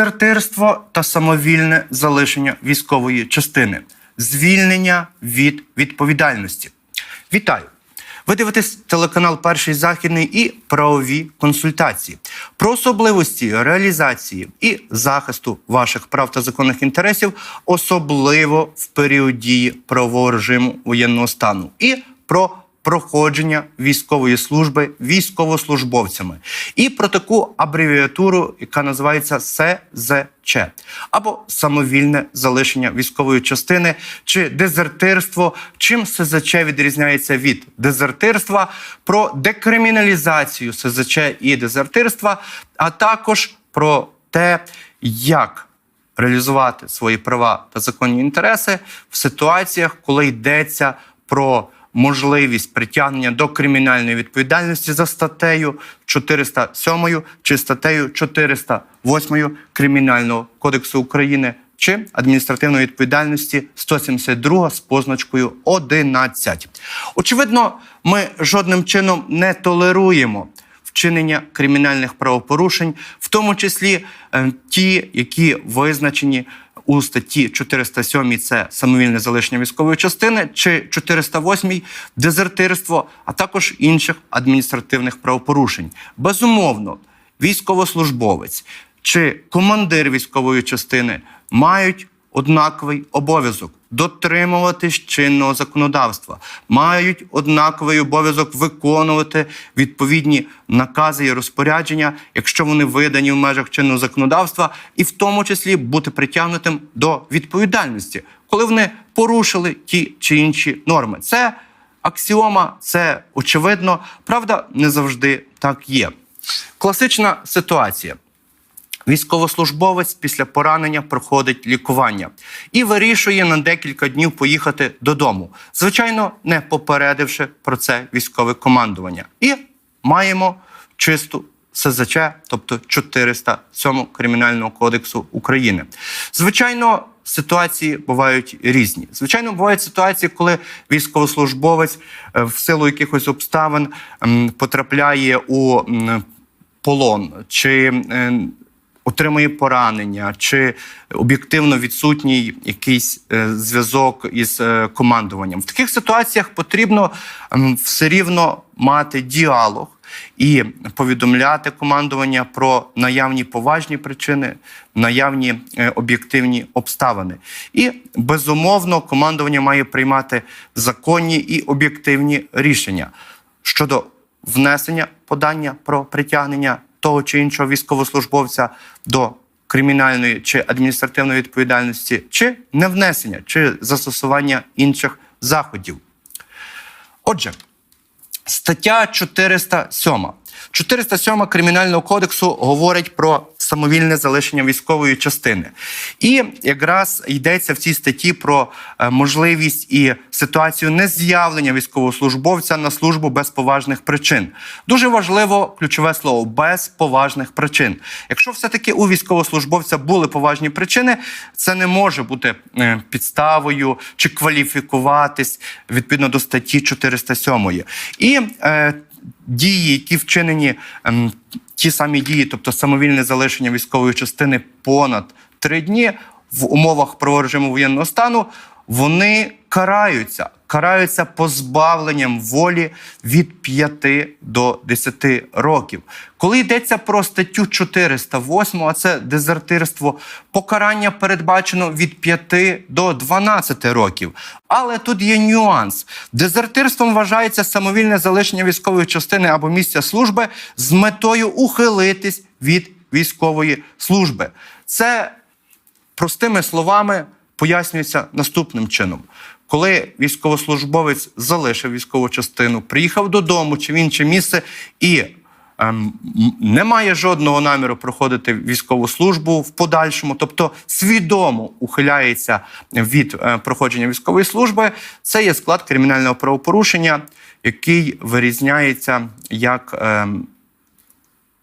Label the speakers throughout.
Speaker 1: дезертирство та самовільне залишення військової частини, звільнення від відповідальності. Вітаю! Ви дивитесь телеканал Перший Західний і правові консультації про особливості реалізації і захисту ваших прав та законних інтересів, особливо в період дії правового режиму воєнного стану, і про проходження військової служби військовослужбовцями, і про таку абревіатуру, яка називається СЗЧ, або самовільне залишення військової частини чи дезертирство. Чим СЗЧ відрізняється від дезертирства, про декриміналізацію СЗЧ і дезертирства, а також про те, як реалізувати свої права та законні інтереси в ситуаціях, коли йдеться про можливість притягнення до кримінальної відповідальності за статтею 407 чи статтею 408 Кримінального кодексу України чи адміністративної відповідальності 172 з позначкою 11. Очевидно, ми жодним чином не толеруємо вчинення кримінальних правопорушень, в тому числі е, ті, які визначені у статті 407 це самовільне залишення військової частини, чи 408 дезертирство, а також інших адміністративних правопорушень. Безумовно, військовослужбовець чи командир військової частини мають однаковий обов'язок дотримуватись чинного законодавства, мають однаковий обов'язок виконувати відповідні накази і розпорядження, якщо вони видані в межах чинного законодавства, і в тому числі бути притягнутим до відповідальності, коли вони порушили ті чи інші норми. Це аксіома, це очевидно. Правда, не завжди так є. Класична ситуація. Військовослужбовець після поранення проходить лікування і вирішує на декілька днів поїхати додому, звичайно, не попередивши про це військове командування. І маємо чисту СЗЧ, тобто 407 Кримінального кодексу України. Звичайно, ситуації бувають різні. Звичайно, бувають ситуації, коли військовослужбовець е, в силу якихось обставин потрапляє у полон чи е, отримує поранення, чи об'єктивно відсутній якийсь е, зв'язок із е, командуванням. В таких ситуаціях потрібно все рівно мати діалог і повідомляти командування про наявні поважні причини, наявні е, об'єктивні обставини. І безумовно, командування має приймати законні і об'єктивні рішення щодо внесення подання про притягнення того чи іншого військовослужбовця до кримінальної чи адміністративної відповідальності, чи невнесення, чи застосування інших заходів. Отже, стаття 407. 407 Кримінального кодексу говорить про самовільне залишення військової частини. І якраз йдеться в цій статті про е, можливість і ситуацію нез'явлення військовослужбовця на службу без поважних причин. Дуже важливо ключове слово без поважних причин. Якщо все-таки у військовослужбовця були поважні причини, це не може бути е, підставою чи кваліфікуватись відповідно до статті 407. І е, дії, які вчинені, ем, ті самі дії, тобто самовільне залишення військової частини понад три дні в умовах правового режиму воєнного стану, вони караються. Караються позбавленням волі від 5 до 10 років. Коли йдеться про статтю 408, а це дезертирство, покарання передбачено від 5 до 12 років. Але тут є нюанс: дезертирством вважається самовільне залишення військової частини або місця служби з метою ухилитись від військової служби. Це простими словами пояснюється наступним чином. Коли військовослужбовець залишив військову частину, приїхав додому чи в інше місце і ем, не має жодного наміру проходити військову службу в подальшому, тобто свідомо ухиляється від е, проходження військової служби, це є склад кримінального правопорушення, який вирізняється як, ем,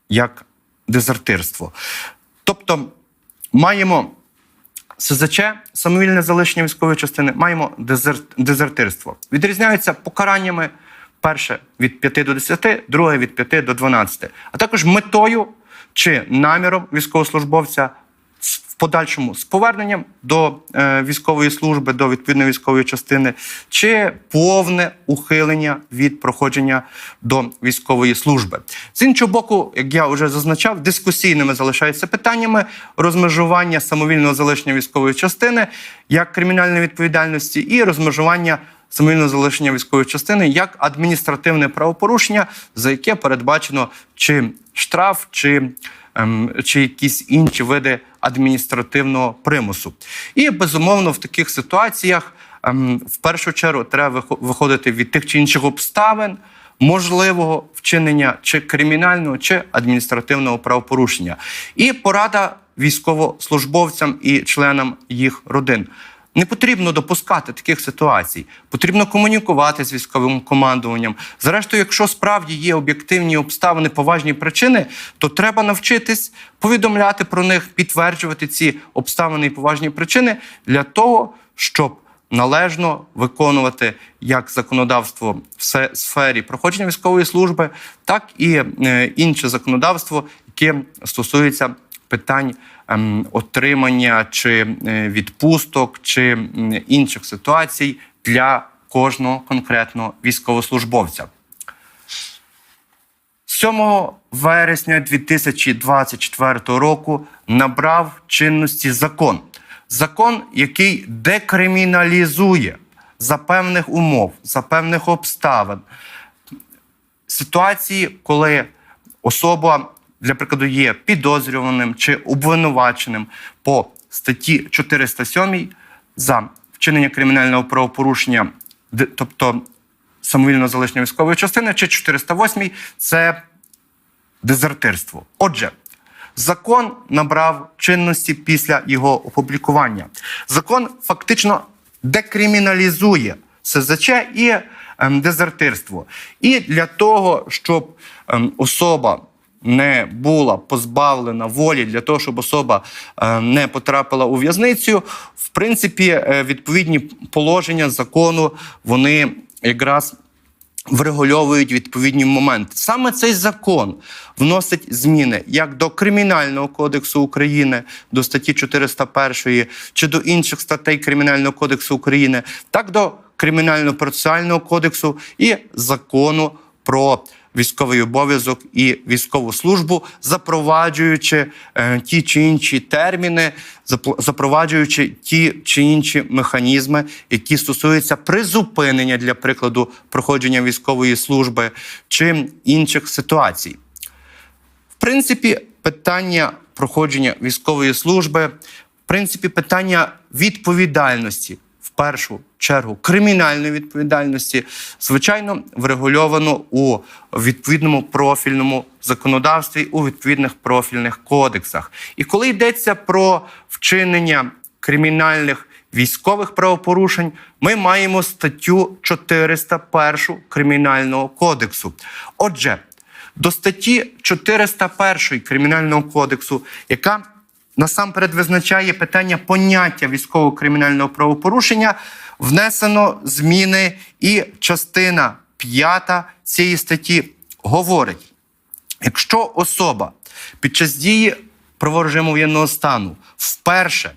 Speaker 1: як дезертирство. Тобто маємо СЗЧ, самовільне залишення військової частини, маємо дезерт, дезертирство. Відрізняються покараннями перше від 5 до 10, друге від 5 до 12, а також метою чи наміром військовослужбовця подальшому з поверненням до е, військової служби, до відповідної військової частини, чи повне ухилення від проходження до військової служби. З іншого боку, як я вже зазначав, дискусійними залишаються питаннями розмежування самовільного залишення військової частини як кримінальної відповідальності і розмежування самовільного залишення військової частини як адміністративне правопорушення, за яке передбачено чи штраф, чи, ем, чи якісь інші види адміністративного примусу. І безумовно в таких ситуаціях ем, в першу чергу треба вихо- виходити від тих чи інших обставин. Можливого вчинення чи кримінального, чи адміністративного правопорушення, і порада військовослужбовцям і членам їх родин. Не потрібно допускати таких ситуацій. Потрібно комунікувати з військовим командуванням. Зрештою, якщо справді є об'єктивні обставини, поважні причини, то треба навчитись повідомляти про них, підтверджувати ці обставини і поважні причини для того, щоб належно виконувати як законодавство в сфері проходження військової служби, так і е, інше законодавство, яке стосується питань ем, отримання чи е, відпусток, чи інших ситуацій для кожного конкретного військовослужбовця. 7 вересня 2024 року набрав чинності закон. Закон, який декриміналізує за певних умов, за певних обставин ситуації, коли особа, для прикладу, є підозрюваним чи обвинуваченим по статті 407 за вчинення кримінального правопорушення, тобто самовільного залишення військової частини, чи 408 це дезертирство. Отже, закон набрав чинності після його опублікування. Закон фактично декриміналізує СЗЧ і ем, дезертирство. І для того, щоб ем, особа не була позбавлена волі, для того, щоб особа е, не потрапила у в'язницю, в принципі, е, відповідні положення закону вони якраз врегульовують відповідні моменти. Саме цей закон вносить зміни як до Кримінального кодексу України, до статті 401 чи до інших статей Кримінального кодексу України, так до Кримінально-процесуального кодексу і закону про військовий обов'язок і військову службу, запроваджуючи е, ті чи інші терміни, запроваджуючи ті чи інші механізми, які стосуються призупинення, для прикладу, проходження військової служби чи інших ситуацій. В принципі, питання проходження військової служби, в принципі, питання відповідальності, першу чергу кримінальної відповідальності, звичайно, врегульовано у відповідному профільному законодавстві, у відповідних профільних кодексах. І коли йдеться про вчинення кримінальних військових правопорушень, ми маємо статтю 401 Кримінального кодексу. Отже, до статті 401 Кримінального кодексу, яка насамперед визначає питання поняття військово-кримінального правопорушення, внесено зміни, і частина 5 цієї статті говорить: якщо особа під час дії праворежиму воєнного стану вперше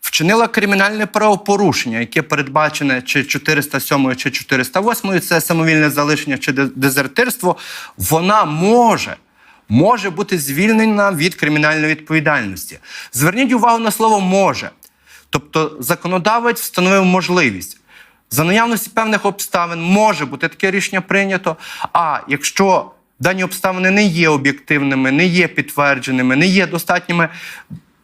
Speaker 1: вчинила кримінальне правопорушення, яке передбачене чи 407 чи 408, це самовільне залишення чи дезертирство, вона може. Може бути звільнена від кримінальної відповідальності. Зверніть увагу на слово може. Тобто законодавець встановив можливість. За наявності певних обставин може бути таке рішення прийнято. А якщо дані обставини не є об'єктивними, не є підтвердженими, не є достатніми,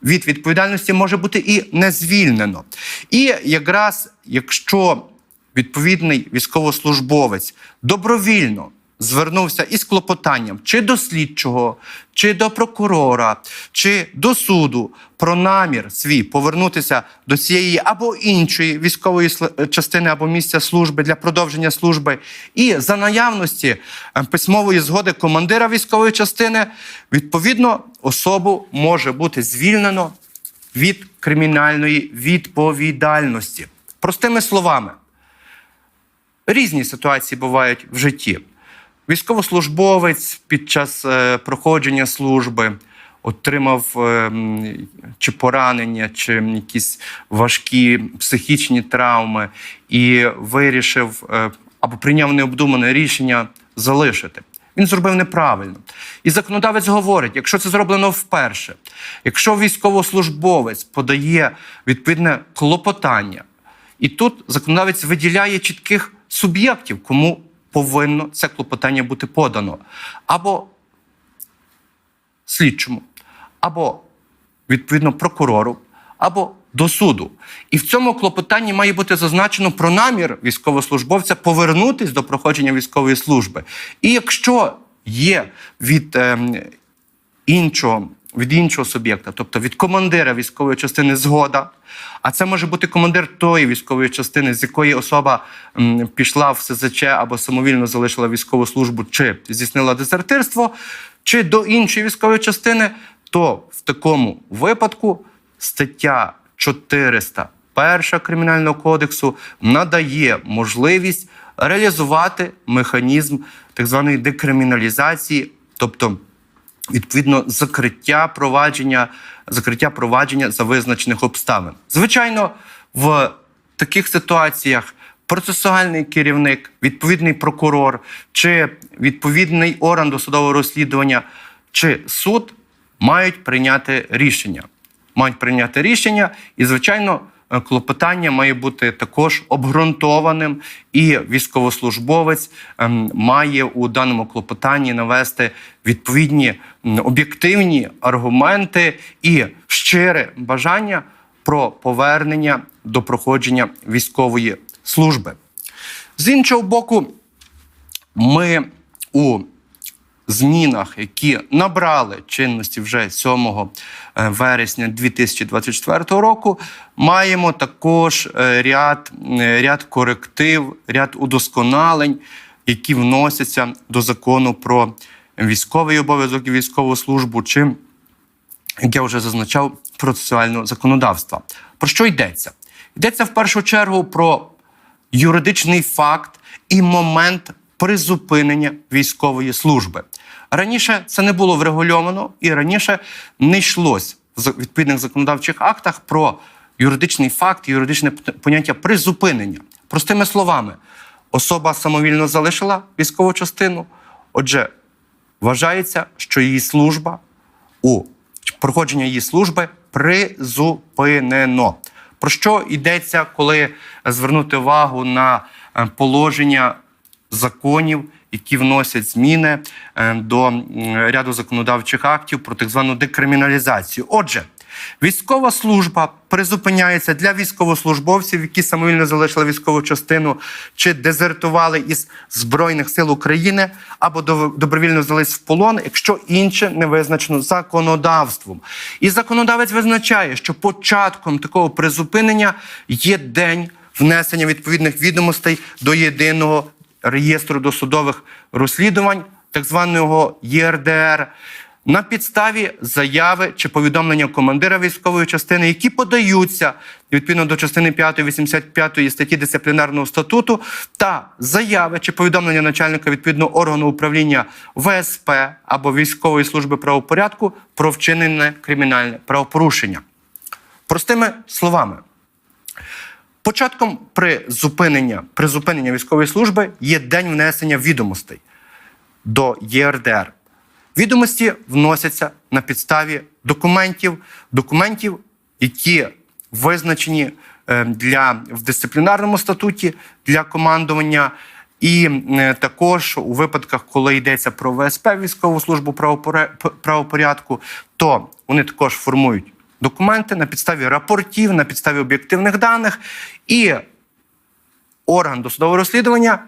Speaker 1: від відповідальності може бути і не звільнено. І якраз якщо відповідний військовослужбовець добровільно звернувся із клопотанням чи до слідчого, чи до прокурора, чи до суду про намір свій повернутися до цієї або іншої військової частини або місця служби для продовження служби, і за наявності е, письмової згоди командира військової частини, відповідно, особу може бути звільнено від кримінальної відповідальності. Простими словами, різні ситуації бувають в житті. Військовослужбовець під час е, проходження служби отримав е, чи поранення, чи якісь важкі психічні травми, і вирішив е, або прийняв необдумане рішення залишити. Він зробив неправильно. І законодавець говорить: якщо це зроблено вперше, якщо військовослужбовець подає відповідне клопотання, і тут законодавець виділяє чітких суб'єктів, кому повинно це клопотання бути подано, або слідчому, або відповідно прокурору, або до суду. І в цьому клопотанні має бути зазначено про намір військовослужбовця повернутись до проходження військової служби. І якщо є від ем, іншого. Від іншого суб'єкта, тобто від командира військової частини згода, а це може бути командир тої військової частини, з якої особа м, пішла в СЗЧ або самовільно залишила військову службу, чи здійснила дезертирство, чи до іншої військової частини, то в такому випадку стаття 401 Кримінального кодексу надає можливість реалізувати механізм так званої декриміналізації, тобто відповідно закриття провадження, закриття провадження за визначених обставин. Звичайно, в таких ситуаціях процесуальний керівник, відповідний прокурор чи відповідний орган досудового розслідування чи суд мають прийняти рішення. Мають прийняти рішення, і звичайно. Е, Клопотання має бути також обґрунтованим, і військовослужбовець ем, має у даному клопотанні навести відповідні об'єктивні аргументи і щире бажання про повернення до проходження військової служби. З іншого боку, ми у змінах, які набрали чинності вже 7 е, вересня 2024 року, маємо також е, ряд, е, ряд коректив, ряд удосконалень, які вносяться до закону про військовий обов'язок і військову службу, чи як я вже зазначав, процесуального законодавства. Про що йдеться? Йдеться в першу чергу про юридичний факт і момент призупинення військової служби. Раніше це не було врегульовано, і раніше не йшлось в відповідних законодавчих актах про юридичний факт, юридичне поняття призупинення. Простими словами, особа самовільно залишила військову частину. Отже, вважається, що її служба у проходження її служби призупинено. Про що йдеться, коли звернути увагу на е, положення законів, які вносять зміни е, до ряду законодавчих актів про так звану декриміналізацію? Отже, військова служба призупиняється для військовослужбовців, які самовільно залишили військову частину чи дезертували із Збройних сил України або добровільно взялись в полон, якщо інше не визначено законодавством. І законодавець визначає, що початком такого призупинення є день внесення відповідних відомостей до єдиного реєстру досудових розслідувань, так званого ЄРДР на підставі заяви чи повідомлення командира військової частини, які подаються відповідно до частини 5 85 статті дисциплінарного статуту, та заяви чи повідомлення начальника відповідного органу управління ВСП або військової служби правопорядку про вчинене кримінальне правопорушення. Простими словами, початком призупинення, призупинення військової служби є день внесення відомостей до ЄРДР. Відомості вносяться на підставі документів, документів, які визначені е, для в дисциплінарному статуті для командування, і е, також у випадках, коли йдеться про ВСП військову службу правопорядку, то вони також формують документи на підставі рапортів, на підставі об'єктивних даних, і орган досудового розслідування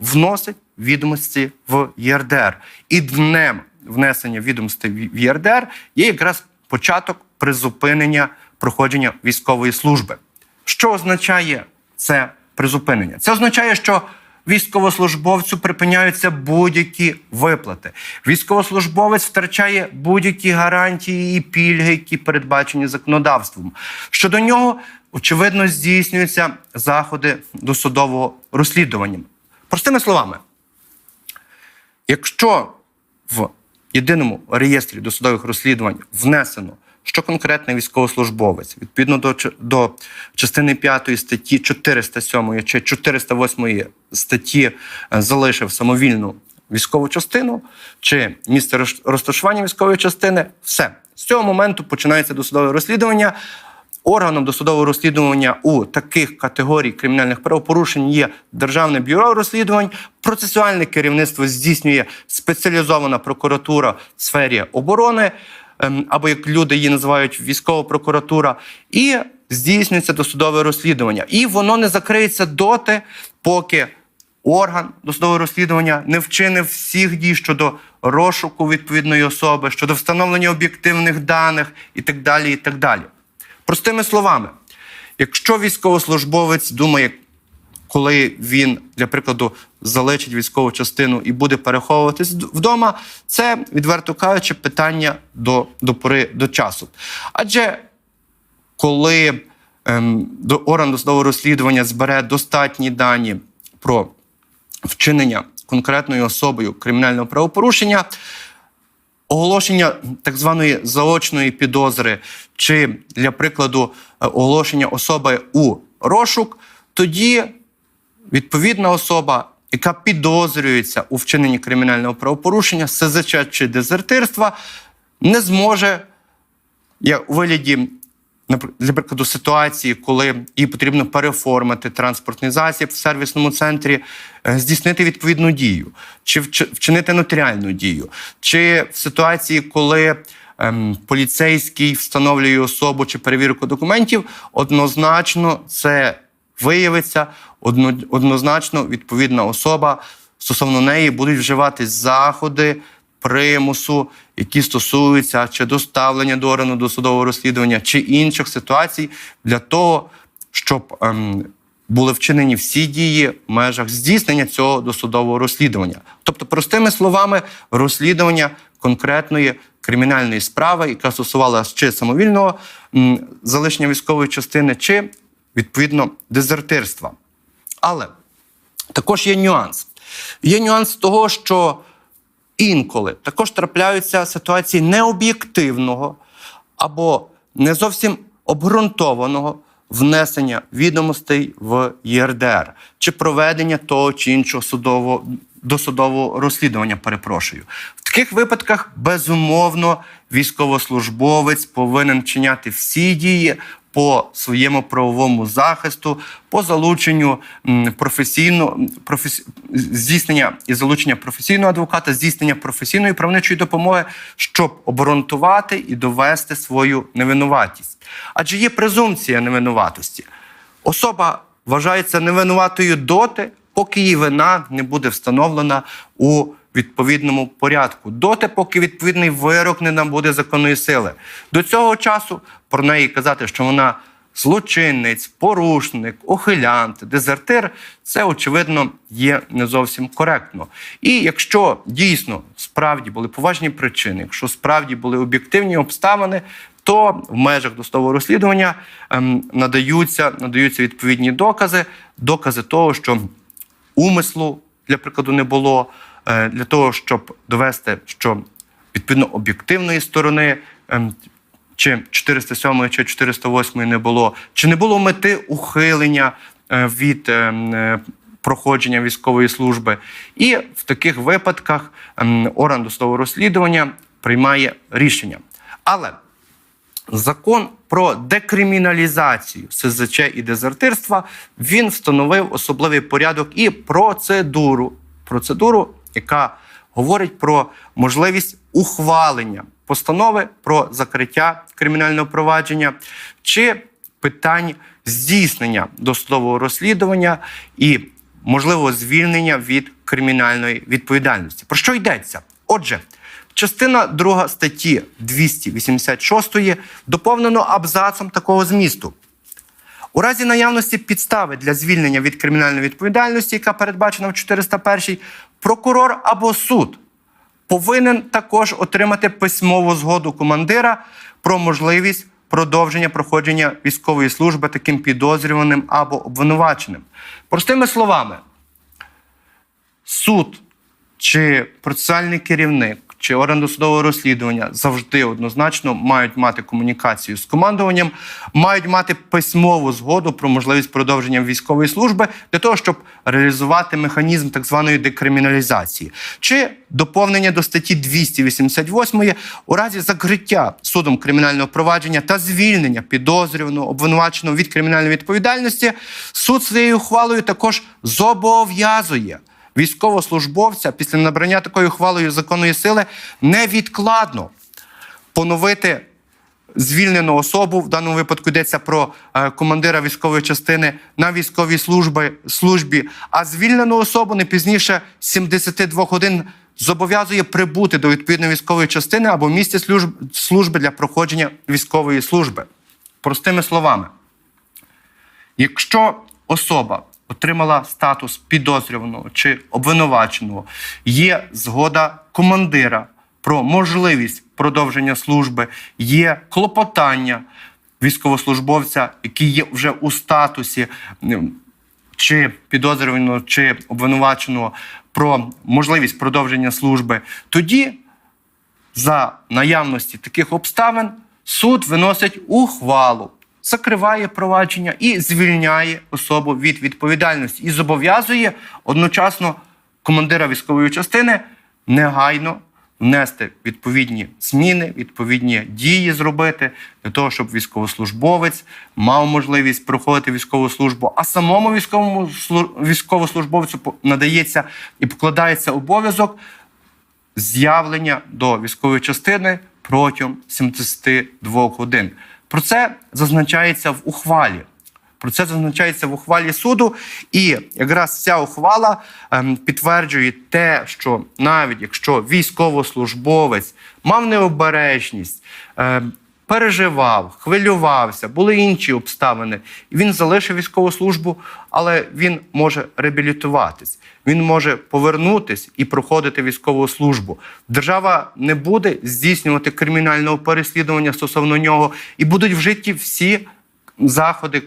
Speaker 1: вносить відомості в ЄРДР. І днем внесення відомостей в ЄРДР є якраз початок призупинення проходження військової служби. Що означає це призупинення? Це означає, що військовослужбовцю припиняються будь-які виплати. Військовослужбовець втрачає будь-які гарантії і пільги, які передбачені законодавством. Щодо нього, очевидно, здійснюються заходи досудового розслідування. Простими словами, якщо в єдиному реєстрі досудових розслідувань внесено, що конкретний військовослужбовець? Відповідно до, до частини 5 статті 407 чи 408 статті е, залишив самовільну військову частину чи місце розташування військової частини, все. З цього моменту починається досудове розслідування. Органом досудового розслідування у таких категорій кримінальних правопорушень є Державне бюро розслідувань, процесуальне керівництво здійснює спеціалізована прокуратура в сфері оборони, або як люди її називають військова прокуратура, і здійснюється досудове розслідування. І воно не закриється доти, поки орган досудового розслідування не вчинив всіх дій щодо розшуку відповідної особи, щодо встановлення об'єктивних даних і так далі. і так далі. Простими словами, якщо військовослужбовець думає, коли він, для прикладу, залишить військову частину і буде переховуватись вдома, це, відверто кажучи, питання до, до пори до часу. Адже коли ем, до орган досудового розслідування збере достатні дані про вчинення конкретною особою кримінального правопорушення, оголошення так званої заочної підозри, чи, для прикладу, е, оголошення особи у розшук, тоді відповідна особа, яка підозрюється у вчиненні кримінального правопорушення, СЗЧ чи дезертирства, не зможе як у вигляді, напр- для ситуації, коли їй потрібно переформити транспортний засіб в сервісному центрі, е, здійснити відповідну дію, чи вчинити нотаріальну дію, чи в ситуації, коли ем, поліцейський встановлює особу чи перевірку документів, однозначно це виявиться, однозначно відповідна особа стосовно неї будуть вживати заходи примусу, які стосуються чи доставлення до органу досудового розслідування, чи інших ситуацій для того, щоб ем, були вчинені всі дії в межах здійснення цього досудового розслідування. Тобто, простими словами, розслідування конкретної кримінальної справи, яка стосувалася чи самовільного залишення військової частини, чи відповідно дезертирства. Але також є нюанс. Є нюанс того, що інколи також трапляються ситуації необ'єктивного або не зовсім обґрунтованого внесення відомостей в ЄРДР чи проведення того чи іншого судового досудового розслідування. Перепрошую, в таких випадках безумовно військовослужбовець повинен чиняти всі дії по своєму правовому захисту, по залученню професійно професі... здійснення і залучення професійного адвоката, здійснення професійної правничої допомоги, щоб обґрунтувати і довести свою невинуватість. Адже є презумпція невинуватості. Особа вважається невинуватою доти, поки її вина не буде встановлена у відповідному порядку, доти, поки відповідний вирок не набуде законної сили. До цього часу про неї казати, що вона злочинець, порушник, ухилянт, дезертир, це очевидно є не зовсім коректно. І якщо дійсно справді були поважні причини, якщо справді були об'єктивні обставини, то в межах досудового розслідування ем, надаються, надаються відповідні докази, докази того, що умислу, для прикладу, не було, для того, щоб довести, що відповідно об'єктивної сторони. ем, Чи 407 чи 408 не було, чи не було мети ухилення е, від ем, е, проходження військової служби. І в таких випадках ем, орган досудового розслідування приймає рішення. Але Закон про декриміналізацію СЗЧ і дезертирства він встановив особливий порядок і процедуру, процедуру, яка говорить про можливість ухвалення постанови про закриття кримінального провадження чи питань здійснення досудового розслідування і можливого звільнення від кримінальної відповідальності. Про що йдеться? Отже, частина 2 статті 286 доповнено абзацом такого змісту. У разі наявності підстави для звільнення від кримінальної відповідальності, яка передбачена в 401, прокурор або суд повинен також отримати письмову згоду командира про можливість продовження проходження військової служби таким підозрюваним або обвинуваченим. Простими словами, суд чи процесуальний керівник, чи орган досудового розслідування завжди однозначно мають мати комунікацію з командуванням, мають мати письмову згоду про можливість продовження військової служби для того, щоб реалізувати механізм так званої декриміналізації, чи доповнення до статті 288 у разі закриття судом кримінального провадження та звільнення підозрюваного обвинуваченого від кримінальної відповідальності, суд своєю ухвалою також зобов'язує військовослужбовця після набрання такою ухвалою законної сили невідкладно поновити звільнену особу. В даному випадку йдеться про е, командира військової частини на військовій службі, службі, а звільнену особу не пізніше 72 годин зобов'язує прибути до відповідної військової частини або місця служби для проходження військової служби. Простими словами, Якщо особа отримала статус підозрюваного чи обвинуваченого, є згода командира про можливість продовження служби, є клопотання військовослужбовця, який є вже у статусі чи підозрюваного, чи обвинуваченого про можливість продовження служби, тоді за наявності таких обставин суд виносить ухвалу, закриває провадження і звільняє особу від відповідальності і зобов'язує одночасно командира військової частини негайно внести відповідні зміни, відповідні дії зробити для того, щоб військовослужбовець мав можливість проходити військову службу, а самому військовому військовослужбовцю надається і покладається обов'язок з'явлення до військової частини протягом 72 годин. Про це зазначається в ухвалі. Про це зазначається в ухвалі суду, і якраз ця ухвала ем, підтверджує те, що навіть якщо військовослужбовець мав необережність, ем, переживав, хвилювався, були інші обставини, він залишив військову службу, але він може реабілітуватись, він може повернутись і проходити військову службу. Держава не буде здійснювати кримінального переслідування стосовно нього, і будуть вжиті всі заходи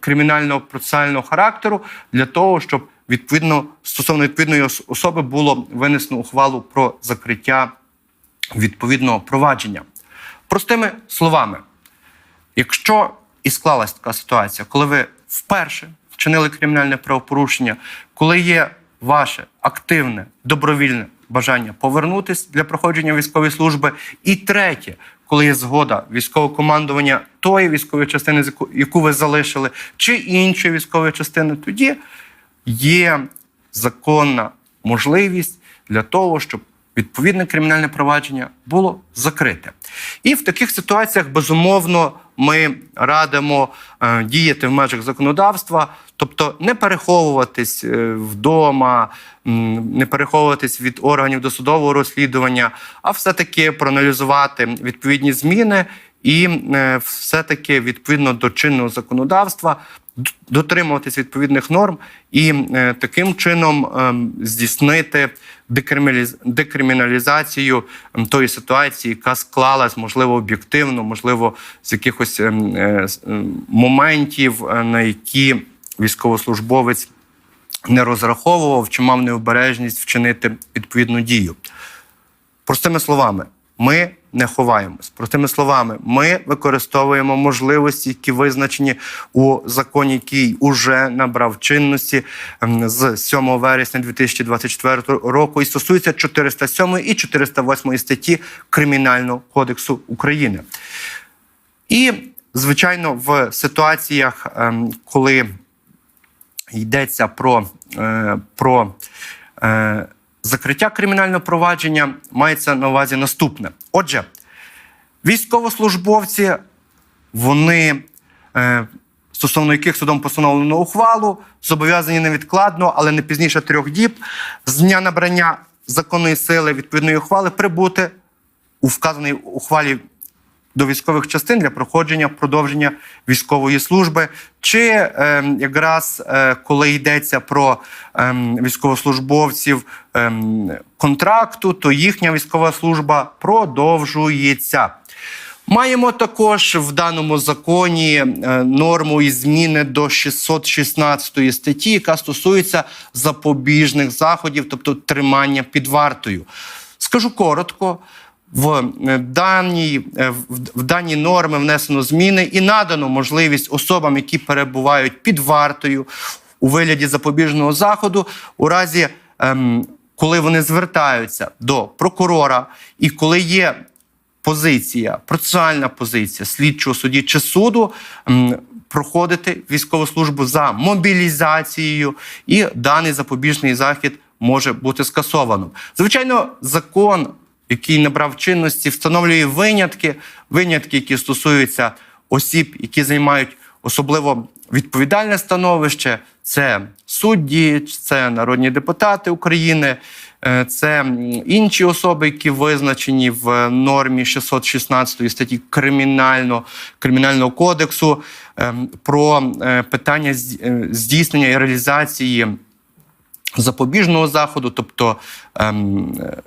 Speaker 1: кримінального процесуального характеру для того, щоб відповідно стосовно відповідної особи було винесено ухвалу про закриття відповідного провадження. Простими словами, якщо і склалась така ситуація, коли ви вперше вчинили кримінальне правопорушення, коли є ваше активне добровільне бажання повернутися для проходження військової служби, і третє, коли є згода військового командування тої військової частини, яку ви залишили, чи іншої військової частини, тоді є законна можливість для того, щоб відповідне кримінальне провадження було закрите. І в таких ситуаціях, безумовно, ми радимо е, діяти в межах законодавства, тобто не переховуватись е, вдома, не переховуватись від органів досудового розслідування, а все-таки проаналізувати відповідні зміни і е, все-таки відповідно до чинного законодавства дотримуватись відповідних норм і е, таким чином ем, здійснити декриміналізацію тої ситуації, яка склалась, можливо, об'єктивно, можливо, з якихось ем, е, моментів, е, на які військовослужбовець не розраховував чи мав необережність вчинити відповідну дію. Простими словами, ми не ховаємось. Простими словами, ми використовуємо можливості, які визначені у законі, який уже набрав чинності ем, з 7 вересня 2024 року і стосується 407 і 408 статті Кримінального кодексу України. І, звичайно, в ситуаціях, ем, коли йдеться про, е, про е, закриття кримінального провадження, мається на увазі наступне. Отже, військовослужбовці, вони, е, стосовно яких судом постановлено ухвалу, зобов'язані невідкладно, але не пізніше трьох діб з дня набрання законної сили відповідної ухвали прибути у вказаній ухвалі до військових частин для проходження продовження військової служби, чи е, якраз е, коли йдеться про е, військовослужбовців е, контракту, то їхня військова служба продовжується. Маємо також в даному законі е, норму і зміни до 616 статті, яка стосується запобіжних заходів, тобто тримання під вартою. Скажу коротко. В е, даній, е, в- дані норми внесено зміни і надано можливість особам, які перебувають під вартою у вигляді запобіжного заходу, у разі, ем, коли вони звертаються до прокурора, і коли є позиція, процесуальна позиція слідчого судді чи суду м, проходити військову службу за мобілізацією, і даний запобіжний захід може бути скасовано. Звичайно, закон, який набрав чинності, встановлює винятки, винятки, які стосуються осіб, які займають особливо відповідальне становище. Це судді, це народні депутати України, е, це інші особи, які визначені в нормі 616 статті кримінального, кримінального кодексу ем, про е, питання е, здійснення і реалізації запобіжного заходу, тобто ем, е,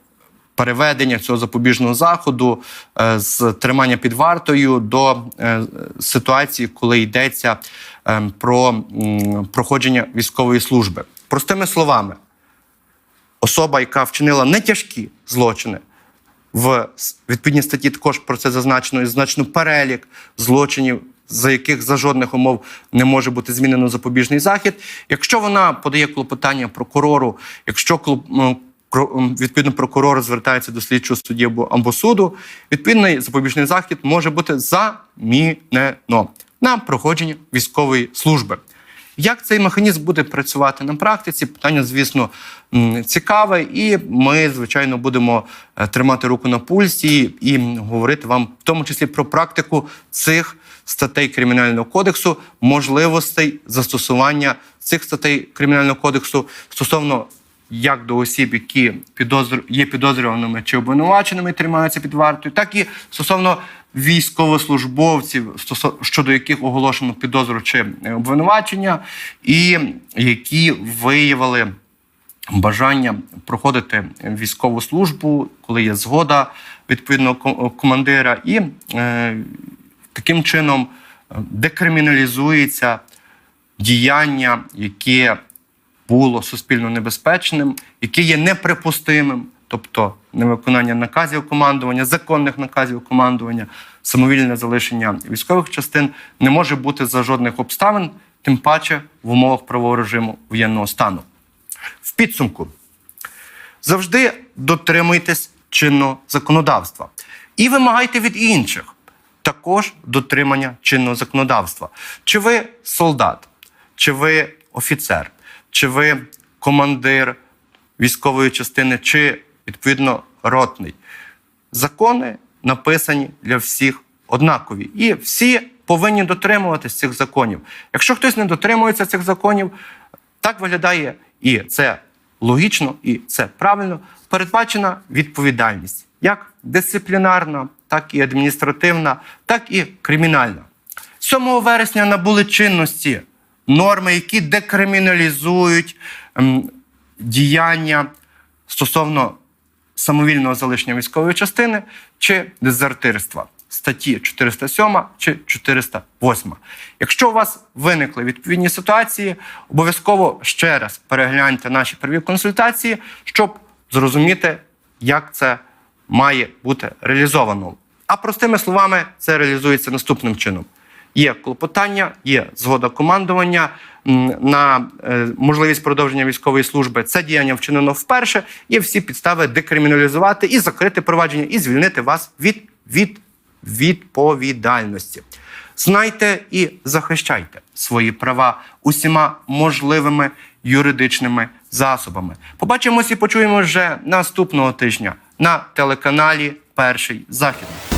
Speaker 1: переведення цього запобіжного заходу е, з тримання під вартою до е, ситуації, коли йдеться ем, про проходження військової служби. Простими словами, особа, яка вчинила нетяжкі злочини. В відповідній статті також про це зазначено і значно перелік злочинів, за яких за жодних умов не може бути змінено запобіжний захід. Якщо вона подає клопотання прокурору, якщо відповідно прокурор звертається до слідчого судді або, або суду, відповідний запобіжний захід може бути замінено на проходження військової служби. Як цей механізм буде працювати на практиці? Питання, звісно, цікаве, і ми, звичайно, будемо е, тримати руку на пульсі і говорити вам, в тому числі, про практику цих статей Кримінального кодексу, можливостей застосування цих статей Кримінального кодексу стосовно як до осіб, які підозр... є підозрюваними чи обвинуваченими, тримаються під вартою, так і стосовно військовослужбовців, стосов... щодо яких оголошено підозру чи е, обвинувачення, і які виявили бажання проходити військову службу, коли є згода відповідного командира, і е, таким чином е, декриміналізується діяння, яке було суспільно небезпечним, яке є неприпустимим, тобто невиконання наказів командування, законних наказів командування, самовільне залишення військових частин не може бути за жодних обставин, тим паче в умовах правового режиму воєнного стану. В підсумку завжди дотримуйтесь чинного законодавства і вимагайте від інших також дотримання чинного законодавства. Чи ви солдат, чи ви офіцер, чи ви командир військової частини, чи відповідно ротний. Закони написані для всіх однакові, і всі повинні дотримуватись цих законів. Якщо хтось не дотримується цих законів, так виглядає і це логічно, і це правильно. Передбачена відповідальність як дисциплінарна, так і адміністративна, так і кримінальна. 7 вересня набули чинності норми, які декриміналізують ем, діяння стосовно самовільного залишення військової частини чи дезертирства. Статті 407 чи 408. Якщо у вас виникли відповідні ситуації, обов'язково ще раз перегляньте наші перві консультації, щоб зрозуміти, як це має бути реалізовано. А простими словами, це реалізується наступним чином: є клопотання, є згода командування на е, можливість продовження військової служби. Це діяння вчинено вперше. Є всі підстави декриміналізувати і закрити провадження, і звільнити вас від, від відповідальності. Знайте і захищайте свої права усіма можливими юридичними засобами. Побачимось і почуємо вже наступного тижня на телеканалі Перший Західний.